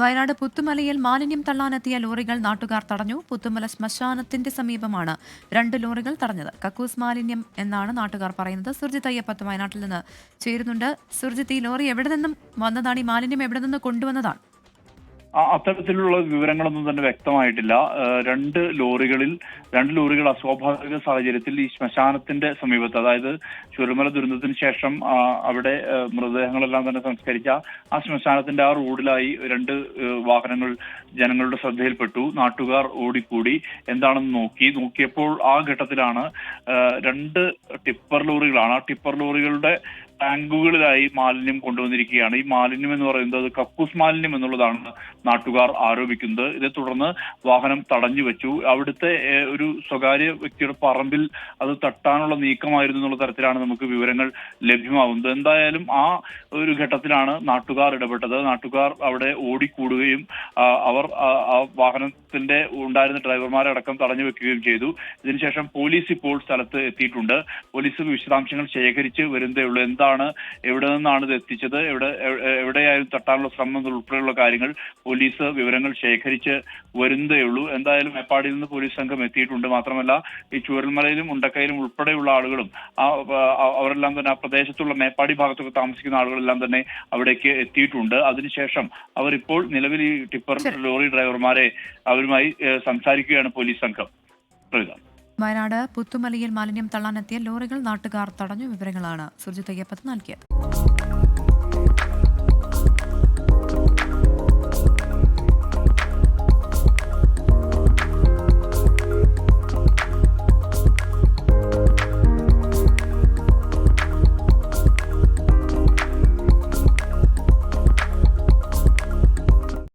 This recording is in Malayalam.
വയനാട് പുത്തുമലയിൽ മാലിന്യം തള്ളാനെത്തിയ ലോറികൾ നാട്ടുകാർ തടഞ്ഞു. പുത്തുമല ശ്മശാനത്തിന്റെ സമീപമാണ് രണ്ട് ലോറികൾ തടഞ്ഞത്. കക്കൂസ് മാലിന്യം എന്നാണ് നാട്ടുകാർ പറയുന്നത്. സുർജിത് അയ്യപ്പത്ത് വയനാട്ടിൽ നിന്ന് ചേരുന്നുണ്ട്. സുർജിത്ത് ഈ ലോറി എവിടെ നിന്നും വന്നതാണ്? ഈ മാലിന്യം എവിടെ നിന്ന് കൊണ്ടുവന്നതാണ്? അത്തരത്തിലുള്ള വിവരങ്ങളൊന്നും തന്നെ വ്യക്തമായിട്ടില്ല. രണ്ട് ലോറികളിൽ രണ്ട് ലോറികൾ അസ്വാഭാവിക സാഹചര്യത്തിൽ ഈ ശ്മശാനത്തിന്റെ സമീപത്ത് അതായത് ചുരമല ദുരന്തത്തിന് ശേഷം അവിടെ മൃതദേഹങ്ങളെല്ലാം തന്നെ സംസ്കരിച്ച ആ ശ്മശാനത്തിന്റെ ആ റോഡിലായി രണ്ട് വാഹനങ്ങൾ ജനങ്ങളുടെ ശ്രദ്ധയിൽപ്പെട്ടു. നാട്ടുകാർ ഓടിക്കൂടി. എന്താണെന്ന് നോക്കി. നോക്കിയപ്പോൾ ആ ഘട്ടത്തിലാണ് രണ്ട് ടിപ്പർ ലോറികളാണ്. ആ ടിപ്പർ ലോറികളുടെ ടാങ്കുകളിലായി മാലിന്യം കൊണ്ടുവന്നിരിക്കുകയാണ്. ഈ മാലിന്യം എന്ന് പറയുന്നത് അത് കക്കൂസ് മാലിന്യം എന്നുള്ളതാണ് നാട്ടുകാർ ആരോപിക്കുന്നത്. ഇതേ തുടർന്ന് വാഹനം തടഞ്ഞു വെച്ചു. അവിടുത്തെ ഒരു സ്വകാര്യ വ്യക്തിയുടെ പറമ്പിൽ അത് തട്ടാനുള്ള നീക്കമായിരുന്നു എന്നുള്ള തരത്തിലാണ് നമുക്ക് വിവരങ്ങൾ ലഭ്യമാവുന്നത്. എന്തായാലും ആ ഒരു ഘട്ടത്തിലാണ് നാട്ടുകാർ ഇടപെട്ടത്. നാട്ടുകാർ അവിടെ ഓടിക്കൂടുകയും അവർ ആ വാഹനത്തിന്റെ ഉണ്ടായിരുന്ന ഡ്രൈവർമാരെ അടക്കം തടഞ്ഞു വെക്കുകയും ചെയ്തു. ഇതിനുശേഷം പോലീസ് ഇപ്പോൾ സ്ഥലത്ത് എത്തിയിട്ടുണ്ട്. പോലീസ് വിശദാംശങ്ങൾ ശേഖരിച്ച് വരുന്നതേ ഉള്ളൂ. എന്താണ് എവിടെ നിന്നാണ് ഇത് എത്തിച്ചത്? എവിടെ എവിടെയായാലും തട്ടാനുള്ള ശ്രമം ഉൾപ്പെടെയുള്ള കാര്യങ്ങൾ പോലീസ് വിവരങ്ങൾ ശേഖരിച്ച് വരുന്നതേ ഉള്ളൂ. എന്തായാലും മേപ്പാടിയിൽ നിന്ന് പോലീസ് സംഘം എത്തിയിട്ടുണ്ട്. മാത്രമല്ല ഈ ചുരൽമലയിലും ഉണ്ടക്കയിലും ഉൾപ്പെടെയുള്ള ആളുകളും ആ അവരെല്ലാം തന്നെ ആ പ്രദേശത്തുള്ള മേപ്പാടി ഭാഗത്തൊക്കെ താമസിക്കുന്ന ആളുകളെല്ലാം തന്നെ അവിടേക്ക് എത്തിയിട്ടുണ്ട്. അതിനുശേഷം അവരിപ്പോൾ ഇപ്പോൾ നിലവിൽ ഈ ടിപ്പർ ലോറി ഡ്രൈവർമാരെ അവരുമായി സംസാരിക്കുകയാണ് പോലീസ് സംഘം. പ്രവിത വയനാട് പുത്തുമലയിൽ മാലിന്യം തള്ളാനെത്തിയ ലോറികൾ നാട്ടുകാർ തടഞ്ഞു വിവരങ്ങളാണ് സുർജിത് അയ്യപ്പത്ത് നൽകിയത്.